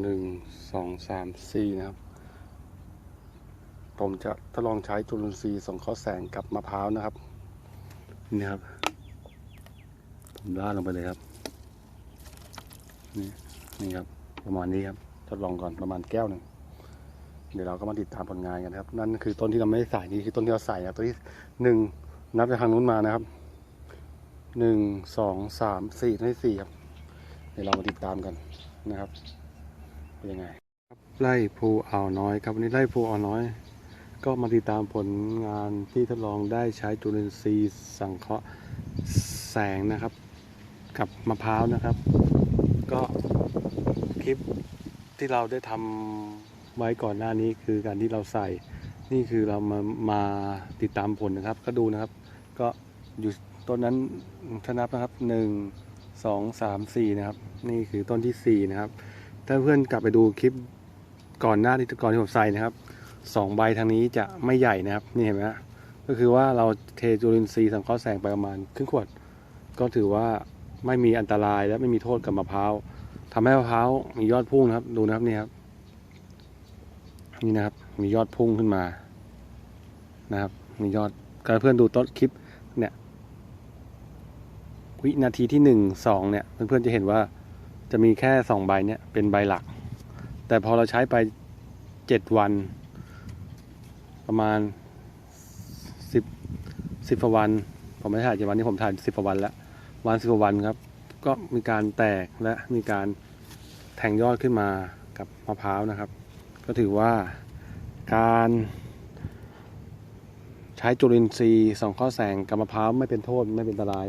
หนึ่งสองสามสี่นะครับ ผมจะทดลองใช้จุลินทรีย์ส่งข้อแสงกับมะพร้าวนะครับ นี่ครับ ผมลาดลงไปเลยครับ นี่นี่ครับ ประมาณนี้ครับ ทดลองก่อนประมาณแก้วหนึ่งเดี๋ยวเราก็มาติดตามผลงานกันครับ นั่นคือต้นที่เราไม่ได้ใส่นี่คือต้นที่เราใส่นะตัวที่หนึ่งนับจากทางนู้นมานะครับหนึ่งสองสามสี่ต้นที่สี่ครับ เดี๋ยวเรามาติดตามกันนะครับ เป็นยังไงครับไล่ภูอ่าวน้อยครับวันนี้ไล่ภูอ่าวน้อย ก็มาติดตามผลงานที่ทดลองได้ใช้จุลินทรีย์สังเคราะห์แสงนะครับ กับมะพร้าวนะครับ ก็คลิปที่เราได้ทำไว้ก่อนหน้านี้คือการที่เราใส่นี่คือเรามามาติดตามผลนะครับ ก็ดูนะครับ ก็อยู่ต้นนั้นถ้านับนะครับหนึ่งสองสามสี่นะครับ นี่คือต้นที่สี่นะครับ ถ้าเพื่อนกลับไปดูคลิปก่อนหน้าที่ก่อนที่ผมใส่นะครับสองใบทางนี้จะไม่ใหญ่นะครับนี่เห็นไหมฮะก็คือว่าเราเทจุลินทรีย์สังเคราะห์แสงไปประมาณครึ่งขวด ก็ถือว่าไม่มีอันตรายและไม่มีโทษกับมะพร้าวทำให้มะพร้าวมียอดพุ่งนะครับ ดูนะครับนี่ครับ นี่นะครับ มียอดพุ่งขึ้นมา นะครับ มียอดกาเพื่อนดูต้นคลิป เนี่ย วินาทีที่หนึ่งสองเนี่ย เพื่อนๆจะเห็นว่า จะมีแค่สองใบเนี่ยเป็นใบหลัก แต่พอเราใช้ไปเจ็ดวัน ประมาณสิบสิบกว่าวัน ผมไม่ถ่ายเจ็ดวันนี้ผมถ่ายสิบกว่าวันแล้ววันสิบกว่าวันครับ ก็มีการแตกและมีการแทงยอดขึ้นมากับมะพร้าวนะครับ ก็ถือว่าการใช้จุลินทรีย์สองข้อแสงกับมะพร้าวไม่เป็นโทษไม่เป็นอันตราย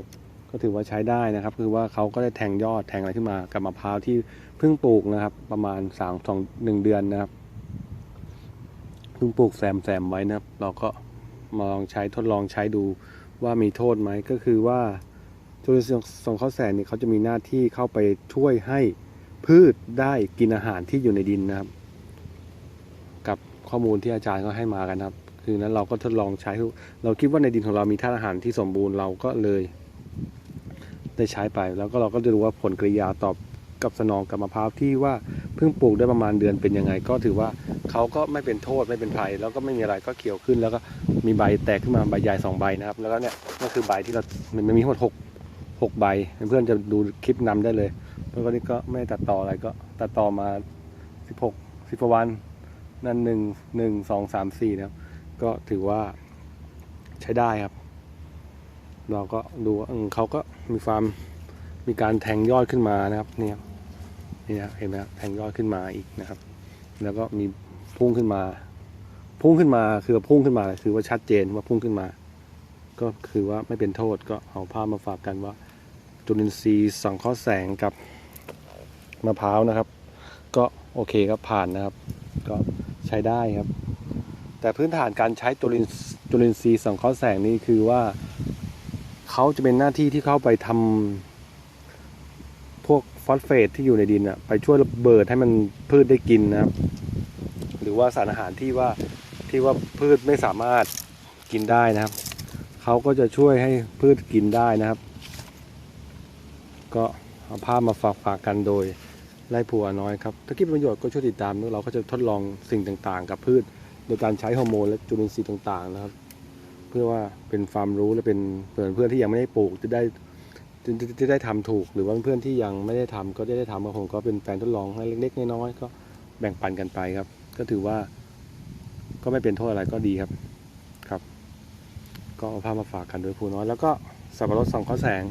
ก็ถือว่าใช้ได้นะครับ คือว่าเขาก็ได้แทงยอดแทงอะไรขึ้นมากับมะพร้าวที่เพิ่งปลูกนะครับ ประมาณสามสองหนึ่งเดือนนะครับเพิ่งปลูกแซมแซมไว้นะครับ เราก็มาลองใช้ทดลองใช้ดูว่ามีโทษไหมก็คือว่าจุลินทรีย์ส่องข้อแสงเนี่ยเขาจะมีหน้าที่เข้าไปช่วยให้พืชได้กินอาหารที่อยู่ในดินนะครับ กับข้อมูลที่อาจารย์ก็ให้มากันนะครับ คือนั้นเราก็ทดลองใช้เราคิดว่าในดินของเรามีธาตุอาหารที่สมบูรณ์เราก็เลย ได้ใช้ไป แล้วก็เราก็จะดูว่าผลกริยาตอบกับสนองกับมะพร้าวที่ว่าเพิ่งปลูกได้ประมาณเดือนเป็นยังไง ก็ถือว่าเขาก็ไม่เป็นโทษไม่เป็นภัย แล้วก็ไม่มีอะไรก็เขียวขึ้น แล้วก็มีใบแตกขึ้นมาใบใหญ่สองใบนะครับ แล้วก็เนี่ยก็คือใบที่เรา มันมีทั้งหมดหกหกใบ เพื่อนๆจะดูคลิปนำได้เลยแล้วก็นี่ก็ไม่ตัดต่ออะไรก็ตัดต่อมาสิบหกสิบวันนั่นหนึ่งหนึ่งสองสามสี่นะครับ ก็ถือว่าใช้ได้ครับ เราก็ดูว่าอืมเขาก็มีความมีการแทงยอดขึ้นมานะครับนี่ครับนี่นะเห็นไหมครับแทงยอดขึ้นมาอีกนะครับ แล้วก็มีพุ่งขึ้นมา พุ่งขึ้นมาคือพุ่งขึ้นมาคือว่าชัดเจนว่าพุ่งขึ้นมา ก็คือว่าไม่เป็นโทษก็เอาภาพมาฝากกันว่า จุลินทรีย์สังเคราะห์แสงกับมะพร้าวนะครับ ก็โอเคครับผ่านนะครับ ก็ใช้ได้ครับ แต่พื้นฐานการใช้จุลินจุลินทรีย์สังเคราะห์แสงนี่คือว่า เขาจะเป็นหน้าที่ที่เข้าไปทำพวกฟอสเฟตที่อยู่ในดินอะไปช่วยระเบิดให้มันพืชได้กินนะครับ หรือว่าสารอาหารที่ว่าที่ว่าพืชไม่สามารถกินได้นะครับ เขาก็จะช่วยให้พืชกินได้นะครับ ก็เอาภาพมาฝากฝากกันโดยไล่ผัวน้อยครับ ถ้าคิดประโยชน์ก็ช่วยติดตามเราก็จะทดลองสิ่งต่างๆ กับพืช โดยการใช้ฮอร์โมนและจุลินทรีย์ต่างๆนะครับ พื่อว่าเป็นความรู้และเป็นเพื่อนเพื่อนที่ยังไม่ได้ปลูกจะได้จะจะได้ทำถูกหรือว่าเพื่อนที่ยังไม่ได้ทำก็จะได้ทำก็ผมก็เป็นแฟนทดลองให้เล็กๆน้อยๆก็แบ่งปันกันไปครับ ก็ถือว่า ก็ไม่เป็นโทษอะไรก็ดีครับครับ ก็เอาภาพมาฝากกันโดยผู้น้อย แล้วก็สับปะรดสองข้อแสง